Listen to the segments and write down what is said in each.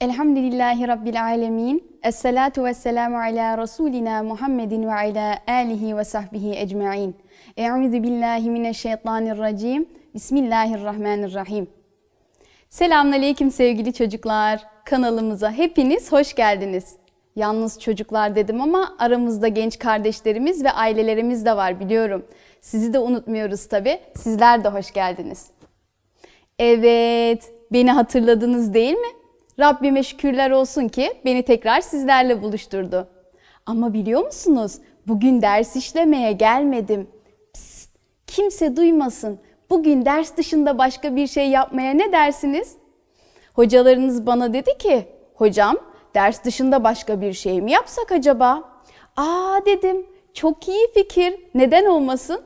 Elhamdülillahi Rabbil alemin. Esselatu vesselamu ala Resulina Muhammedin ve ala alihi ve sahbihi ecma'in. Eûzü billahi mineşşeytanirracim. Bismillahirrahmanirrahim. Selamünaleyküm sevgili çocuklar. Kanalımıza hepiniz hoş geldiniz. Yalnız çocuklar dedim ama aramızda genç kardeşlerimiz ve ailelerimiz de var biliyorum. Sizi de unutmuyoruz tabi. Sizler de hoş geldiniz. Evet, beni hatırladınız değil mi? Rabbime şükürler olsun ki beni tekrar sizlerle buluşturdu. Ama biliyor musunuz? Bugün ders işlemeye gelmedim. Psst, kimse duymasın. Bugün ders dışında başka bir şey yapmaya ne dersiniz? Hocalarınız bana dedi ki, hocam ders dışında başka bir şey mi yapsak acaba? Aa dedim, çok iyi fikir, neden olmasın?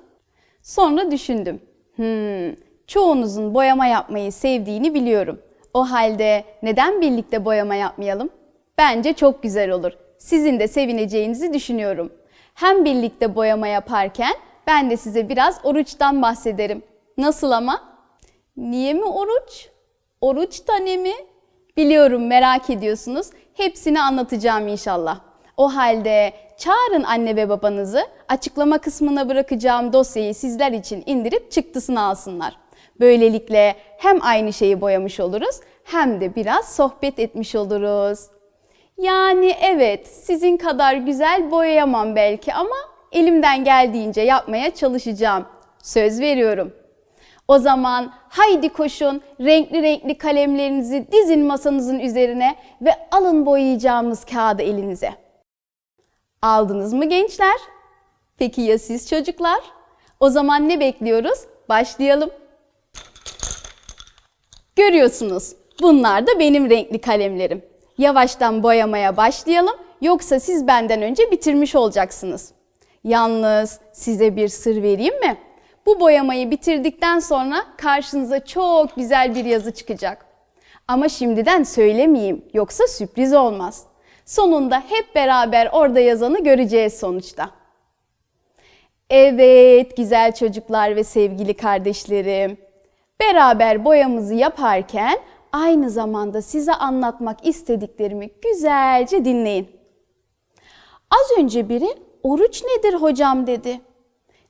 Sonra düşündüm. Hmm, çoğunuzun boyama yapmayı sevdiğini biliyorum. O halde neden birlikte boyama yapmayalım? Bence çok güzel olur. Sizin de sevineceğinizi düşünüyorum. Hem birlikte boyama yaparken ben de size biraz oruçtan bahsederim. Nasıl ama? Niye mi oruç? Oruç da ne mi? Biliyorum merak ediyorsunuz. Hepsini anlatacağım inşallah. O halde çağırın anne ve babanızı. Açıklama kısmına bırakacağım dosyayı sizler için indirip çıktısını alsınlar. Böylelikle hem aynı şeyi boyamış oluruz hem de biraz sohbet etmiş oluruz. Yani evet sizin kadar güzel boyayamam belki ama elimden geldiğince yapmaya çalışacağım. Söz veriyorum. O zaman haydi koşun renkli renkli kalemlerinizi dizin masanızın üzerine ve alın boyayacağımız kağıdı elinize. Aldınız mı gençler? Peki ya siz çocuklar? O zaman ne bekliyoruz? Başlayalım. Görüyorsunuz bunlar da benim renkli kalemlerim. Yavaştan boyamaya başlayalım yoksa siz benden önce bitirmiş olacaksınız. Yalnız size bir sır vereyim mi? Bu boyamayı bitirdikten sonra karşınıza çok güzel bir yazı çıkacak. Ama şimdiden söylemeyeyim yoksa sürpriz olmaz. Sonunda hep beraber orada yazanı göreceğiz sonuçta. Evet güzel çocuklar ve sevgili kardeşlerim. Beraber boyamızı yaparken aynı zamanda size anlatmak istediklerimi güzelce dinleyin. Az önce biri oruç nedir hocam dedi.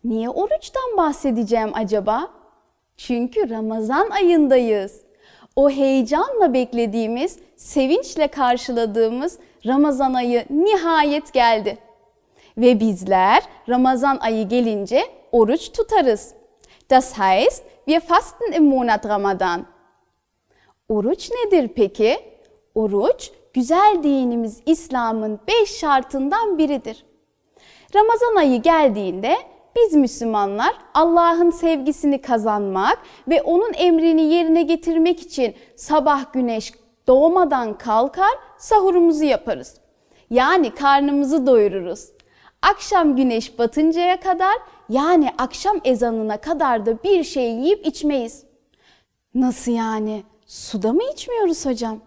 Niye oruçtan bahsedeceğim acaba? Çünkü Ramazan ayındayız. O heyecanla beklediğimiz, sevinçle karşıladığımız Ramazan ayı nihayet geldi. Ve bizler Ramazan ayı gelince oruç tutarız. Das heißt, wir fasten im Monat Ramadan. Oruç nedir peki? Oruç, güzel dinimiz İslam'ın beş şartından biridir. Ramazan ayı geldiğinde biz Müslümanlar Allah'ın sevgisini kazanmak ve onun emrini yerine getirmek için sabah güneş doğmadan kalkar, sahurumuzu yaparız. Yani karnımızı doyururuz. Akşam güneş batıncaya kadar yani akşam ezanına kadar da bir şey yiyip içmeyiz. Nasıl yani? Suda mı içmiyoruz hocam?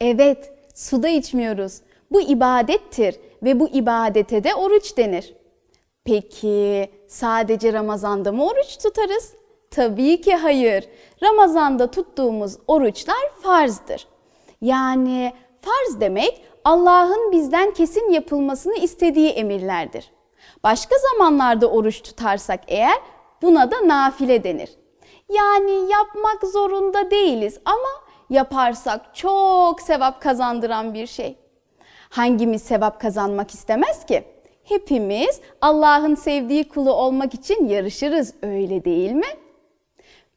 Evet, suda içmiyoruz. Bu ibadettir ve bu ibadete de oruç denir. Peki sadece Ramazan'da mı oruç tutarız? Tabii ki hayır. Ramazan'da tuttuğumuz oruçlar farzdır. Yani farz demek Allah'ın bizden kesin yapılmasını istediği emirlerdir. Başka zamanlarda oruç tutarsak eğer buna da nafile denir. Yani yapmak zorunda değiliz ama yaparsak çok sevap kazandıran bir şey. Hangimiz sevap kazanmak istemez ki? Hepimiz Allah'ın sevdiği kulu olmak için yarışırız öyle değil mi?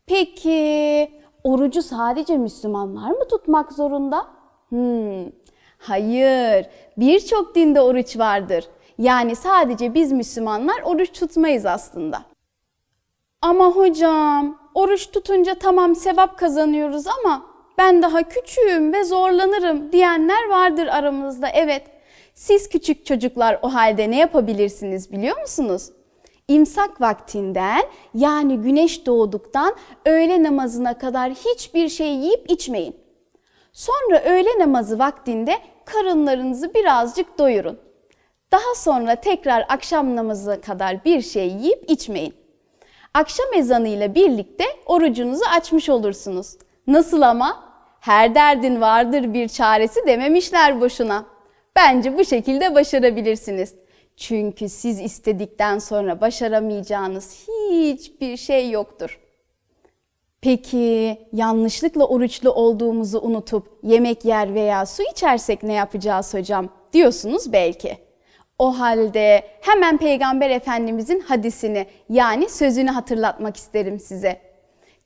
Peki orucu sadece Müslümanlar mı tutmak zorunda? Hmm, hayır, birçok dinde oruç vardır. Yani sadece biz Müslümanlar oruç tutmayız aslında. Ama hocam, oruç tutunca tamam sevap kazanıyoruz ama ben daha küçüğüm ve zorlanırım diyenler vardır aramızda. Evet, siz küçük çocuklar o halde ne yapabilirsiniz biliyor musunuz? İmsak vaktinden yani güneş doğduktan öğle namazına kadar hiçbir şey yiyip içmeyin. Sonra öğle namazı vaktinde karınlarınızı birazcık doyurun. Daha sonra tekrar akşam namazına kadar bir şey yiyip içmeyin. Akşam ezanıyla birlikte orucunuzu açmış olursunuz. Nasıl ama? Her derdin vardır bir çaresi dememişler boşuna. Bence bu şekilde başarabilirsiniz. Çünkü siz istedikten sonra başaramayacağınız hiçbir şey yoktur. Peki yanlışlıkla oruçlu olduğumuzu unutup yemek yer veya su içersek ne yapacağız hocam diyorsunuz belki. O halde hemen Peygamber Efendimizin hadisini yani sözünü hatırlatmak isterim size.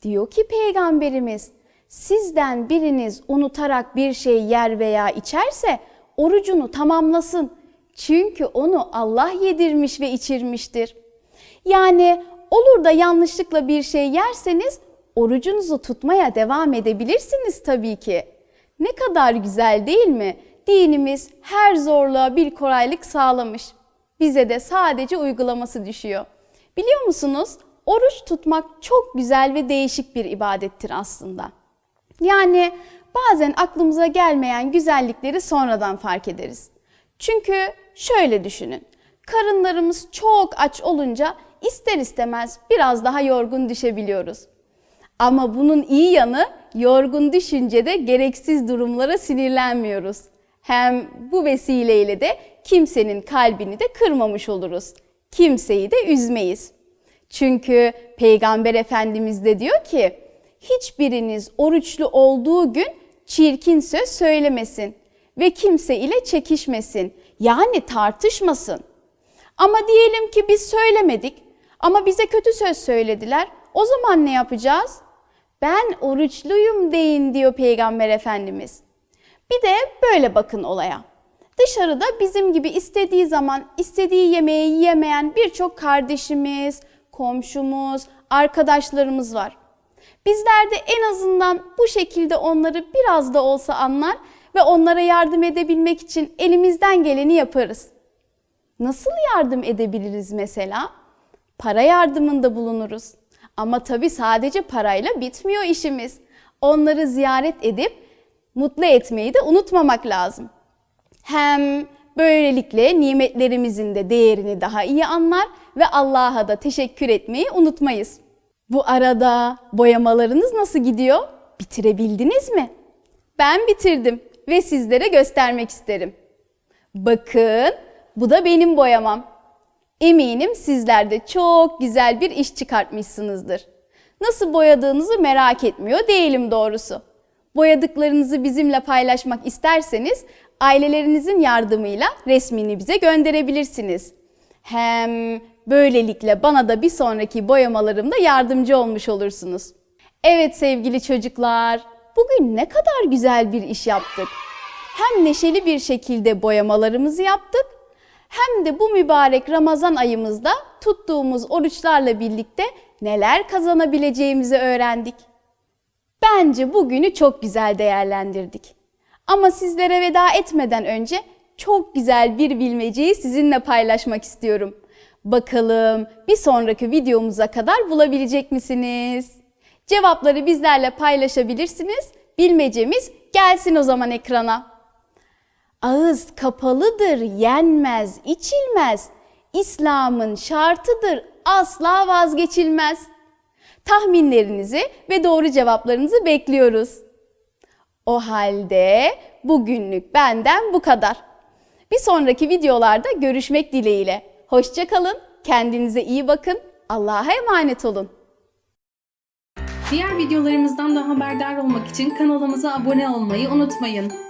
Diyor ki Peygamberimiz, sizden biriniz unutarak bir şey yer veya içerse orucunu tamamlasın. Çünkü onu Allah yedirmiş ve içirmiştir. Yani olur da yanlışlıkla bir şey yerseniz orucunuzu tutmaya devam edebilirsiniz tabii ki. Ne kadar güzel değil mi? Dinimiz her zorluğa bir kolaylık sağlamış. Bize de sadece uygulaması düşüyor. Biliyor musunuz? Oruç tutmak çok güzel ve değişik bir ibadettir aslında. Yani bazen aklımıza gelmeyen güzellikleri sonradan fark ederiz. Çünkü şöyle düşünün. Karınlarımız çok aç olunca ister istemez biraz daha yorgun düşebiliyoruz. Ama bunun iyi yanı yorgun düşünce de gereksiz durumlara sinirlenmiyoruz. Hem bu vesileyle de kimsenin kalbini de kırmamış oluruz. Kimseyi de üzmeyiz. Çünkü Peygamber Efendimiz de diyor ki, hiçbiriniz oruçlu olduğu gün çirkin söz söylemesin ve kimse ile çekişmesin. Yani tartışmasın. Ama diyelim ki biz söylemedik ama bize kötü söz söylediler. O zaman ne yapacağız? Ben oruçluyum deyin diyor Peygamber Efendimiz. Bir de böyle bakın olaya. Dışarıda bizim gibi istediği zaman istediği yemeği yiyemeyen birçok kardeşimiz, komşumuz, arkadaşlarımız var. Bizler de en azından bu şekilde onları biraz da olsa anlar ve onlara yardım edebilmek için elimizden geleni yaparız. Nasıl yardım edebiliriz mesela? Para yardımında bulunuruz. Ama tabii sadece parayla bitmiyor işimiz. Onları ziyaret edip mutlu etmeyi de unutmamak lazım. Hem böylelikle nimetlerimizin de değerini daha iyi anlar ve Allah'a da teşekkür etmeyi unutmayız. Bu arada boyamalarınız nasıl gidiyor? Bitirebildiniz mi? Ben bitirdim ve sizlere göstermek isterim. Bakın, bu da benim boyamam. Eminim sizler de çok güzel bir iş çıkartmışsınızdır. Nasıl boyadığınızı merak etmiyor değilim doğrusu. Boyadıklarınızı bizimle paylaşmak isterseniz ailelerinizin yardımıyla resmini bize gönderebilirsiniz. Hem böylelikle bana da bir sonraki boyamalarımda yardımcı olmuş olursunuz. Evet sevgili çocuklar, bugün ne kadar güzel bir iş yaptık. Hem neşeli bir şekilde boyamalarımızı yaptık hem de bu mübarek Ramazan ayımızda tuttuğumuz oruçlarla birlikte neler kazanabileceğimizi öğrendik. Bence bugünü çok güzel değerlendirdik. Ama sizlere veda etmeden önce çok güzel bir bilmeceyi sizinle paylaşmak istiyorum. Bakalım bir sonraki videomuza kadar bulabilecek misiniz? Cevapları bizlerle paylaşabilirsiniz. Bilmecemiz gelsin o zaman ekrana. Ağız kapalıdır, yenmez, içilmez. İslam'ın şartıdır, asla vazgeçilmez. Tahminlerinizi ve doğru cevaplarınızı bekliyoruz. O halde bugünlük benden bu kadar. Bir sonraki videolarda görüşmek dileğiyle. Hoşça kalın, kendinize iyi bakın, Allah'a emanet olun. Diğer videolarımızdan da haberdar olmak için kanalımıza abone olmayı unutmayın.